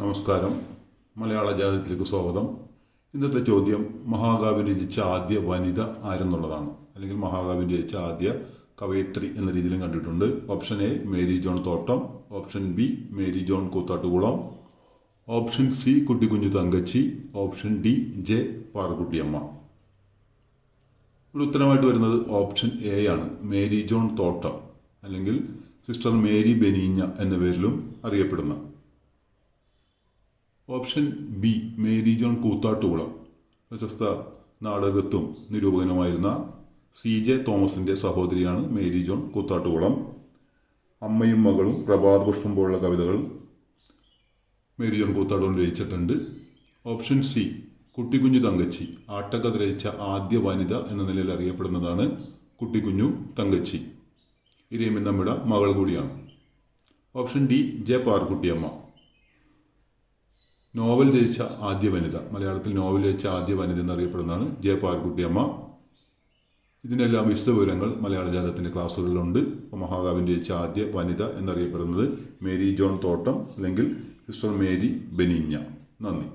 നമസ്കാരം. മലയാള ജാതത്തിലേക്ക് സ്വാഗതം. ഇന്നത്തെ ചോദ്യം മഹാകാവ്യം രചിച്ച ആദ്യ വനിത ആരെന്നുള്ളതാണ്. അല്ലെങ്കിൽ മഹാകാവ്യം രചിച്ച ആദ്യ കവയത്രി എന്ന രീതിയിലും കണ്ടിട്ടുണ്ട്. Option A Mary John Thottam. Option B Mary John Koothattukulam. Option C Kuttikkunju Thankachi. Option D J Parakuttiyamma ഇവിടെ ഉത്തരമായിട്ട് വരുന്നത് ഓപ്ഷൻ എ ആണ്. മേരി ജോൺ തോട്ടം അല്ലെങ്കിൽ സിസ്റ്റർ മേരി ബെനീഞ്ഞ എന്ന പേരിലും അറിയപ്പെടുന്ന ഓപ്ഷൻ ബി മേരി ജോൺ കൂത്താട്ടുകുളം. പ്രശസ്ത നാടകത്തും നിരൂപകനുമായിരുന്ന സി ജെ തോമസിന്റെ സഹോദരിയാണ് മേരി ജോൺ കൂത്താട്ടുകുളം. അമ്മയും മകളും പ്രഭാത പുഷ്പം പോലുള്ള കവിതകൾ മേരി ജോൺ കൂത്താട്ടുകുളം രചിച്ചിട്ടുണ്ട്. ഓപ്ഷൻ സി കുട്ടിക്കുഞ്ഞു തങ്കച്ചി ആട്ടക്കഥ രചിച്ച ആദ്യ വനിത എന്ന നിലയിൽ അറിയപ്പെടുന്നതാണ് കുട്ടിക്കുഞ്ഞു തങ്കച്ചി. ഇരയമ്മൻ നമ്മുടെ മകൾ കൂടിയാണ്. Option D J Parukuttiamma novel രചിച്ച ആദ്യ വനിത. മലയാളത്തിൽ നോവൽ രചിച്ച ആദ്യ വനിത എന്നറിയപ്പെടുന്നതാണ് ജെ പാർക്കുട്ടിയമ്മ ഇതിനെല്ലാം വിശദവിവരങ്ങൾ മലയാള ജാതത്തിന്റെ ക്ലാസ്സുകളിലുണ്ട്. അപ്പോൾ മഹാകാവിൻ രചിച്ച ആദ്യ വനിത എന്നറിയപ്പെടുന്നത് മേരി ജോൺ തോട്ടം അല്ലെങ്കിൽ സിസ്റ്റർ മേരി ബെനിഞ്ഞ. നന്ദി.